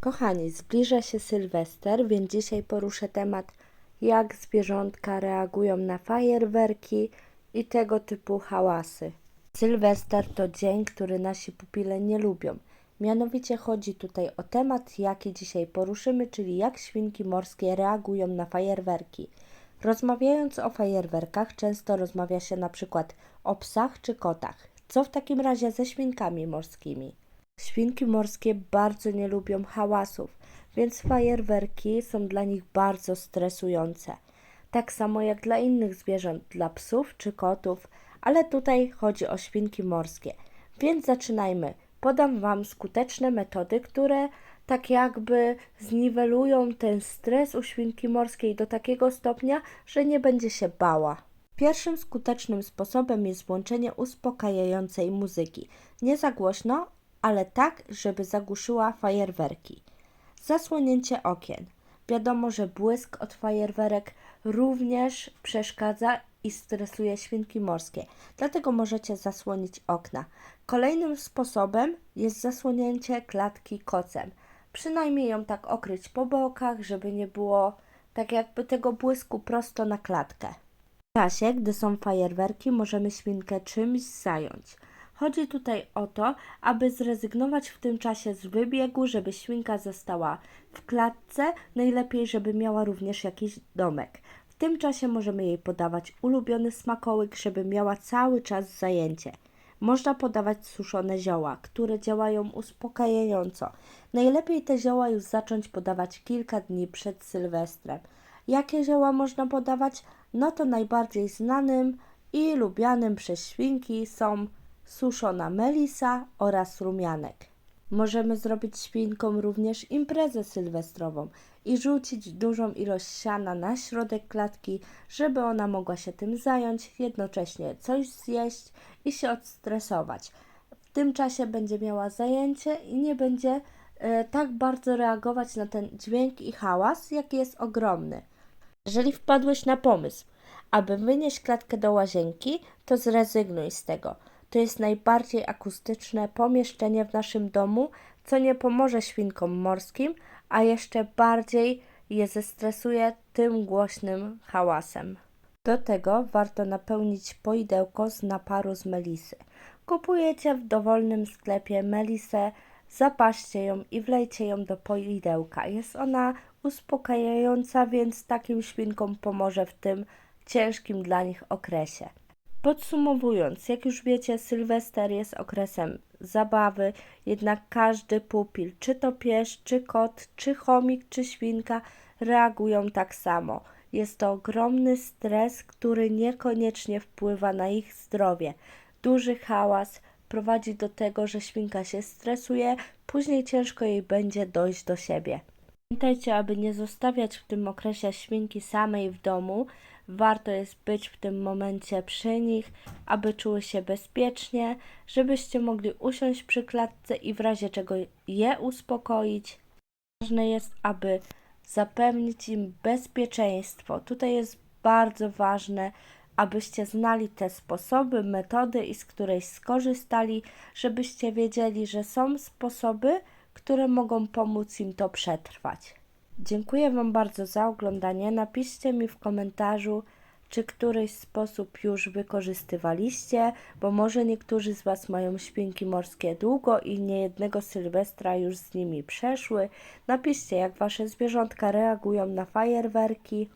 Kochani, zbliża się Sylwester, więc dzisiaj poruszę temat, jak zwierzątka reagują na fajerwerki i tego typu hałasy. Sylwester to dzień, który nasi pupile nie lubią. Mianowicie chodzi tutaj o temat, jaki dzisiaj poruszymy, czyli jak świnki morskie reagują na fajerwerki. Rozmawiając o fajerwerkach, często rozmawia się na przykład o psach czy kotach. Co w takim razie ze świnkami morskimi? Świnki morskie bardzo nie lubią hałasów, więc fajerwerki są dla nich bardzo stresujące. Tak samo jak dla innych zwierząt, dla psów czy kotów, ale tutaj chodzi o świnki morskie. Więc zaczynajmy. Podam Wam skuteczne metody, które tak jakby zniwelują ten stres u świnki morskiej do takiego stopnia, że nie będzie się bała. Pierwszym skutecznym sposobem jest włączenie uspokajającej muzyki. Nie za głośno, ale tak, żeby zagłuszyła fajerwerki. Zasłonięcie okien. Wiadomo, że błysk od fajerwerek również przeszkadza i stresuje świnki morskie, dlatego możecie zasłonić okna. Kolejnym sposobem jest zasłonięcie klatki kocem. Przynajmniej ją tak okryć po bokach, żeby nie było tak jakby tego błysku prosto na klatkę. W czasie, gdy są fajerwerki, możemy świnkę czymś zająć. Chodzi tutaj o to, aby zrezygnować w tym czasie z wybiegu, żeby świnka została w klatce, najlepiej, żeby miała również jakiś domek. W tym czasie możemy jej podawać ulubiony smakołyk, żeby miała cały czas zajęcie. Można podawać suszone zioła, które działają uspokajająco. Najlepiej te zioła już zacząć podawać kilka dni przed Sylwestrem. Jakie zioła można podawać? No to najbardziej znanym i lubianym przez świnki są suszona melisa oraz rumianek. Możemy zrobić świnkom również imprezę sylwestrową i rzucić dużą ilość siana na środek klatki, żeby ona mogła się tym zająć, jednocześnie coś zjeść i się odstresować. W tym czasie będzie miała zajęcie i nie będzie e, tak bardzo reagować na ten dźwięk i hałas, jaki jest ogromny. Jeżeli wpadłeś na pomysł, aby wynieść klatkę do łazienki, to zrezygnuj z tego. To jest najbardziej akustyczne pomieszczenie w naszym domu, co nie pomoże świnkom morskim, a jeszcze bardziej je zestresuje tym głośnym hałasem. Do tego warto napełnić poidełko z naparu z melisy. Kupujecie w dowolnym sklepie melisę, zapaście ją i wlejcie ją do poidełka. Jest ona uspokajająca, więc takim świnkom pomoże w tym ciężkim dla nich okresie. Podsumowując, jak już wiecie, Sylwester jest okresem zabawy, jednak każdy pupil, czy to pies, czy kot, czy chomik, czy świnka, reagują tak samo. Jest to ogromny stres, który niekoniecznie wpływa na ich zdrowie. Duży hałas prowadzi do tego, że świnka się stresuje, później ciężko jej będzie dojść do siebie. Pamiętajcie, aby nie zostawiać w tym okresie świnki samej w domu. Warto jest być w tym momencie przy nich, aby czuły się bezpiecznie, żebyście mogli usiąść przy klatce i w razie czego je uspokoić. Ważne jest, aby zapewnić im bezpieczeństwo. Tutaj jest bardzo ważne, abyście znali te sposoby, metody i z której skorzystali, żebyście wiedzieli, że są sposoby, które mogą pomóc im to przetrwać. Dziękuję Wam bardzo za oglądanie. Napiszcie mi w komentarzu, czy któryś sposób już wykorzystywaliście, bo może niektórzy z Was mają świnki morskie długo i niejednego sylwestra już z nimi przeszły. Napiszcie, jak Wasze zwierzątka reagują na fajerwerki.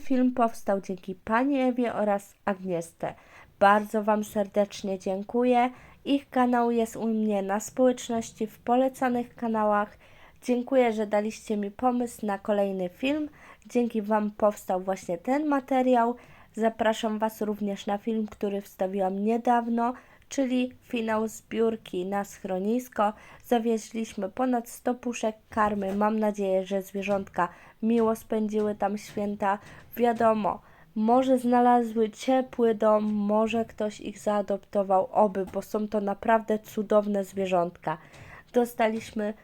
Film powstał dzięki Pani Ewie oraz Agnieszce. Bardzo Wam serdecznie dziękuję. Ich kanał jest u mnie na społeczności w polecanych kanałach. Dziękuję, że daliście mi pomysł na kolejny film. Dzięki Wam powstał właśnie ten materiał. Zapraszam Was również na film, który wstawiłam niedawno, czyli finał zbiórki na schronisko. Zawieźliśmy ponad 100 puszek karmy. Mam nadzieję, że zwierzątka miło spędziły tam święta. Wiadomo, może znalazły ciepły dom, może ktoś ich zaadoptował, oby, bo są to naprawdę cudowne zwierzątka. Dostaliśmy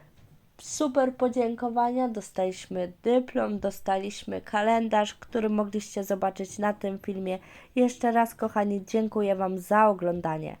super podziękowania, dostaliśmy dyplom, dostaliśmy kalendarz, który mogliście zobaczyć na tym filmie. Jeszcze raz, kochani, dziękuję Wam za oglądanie.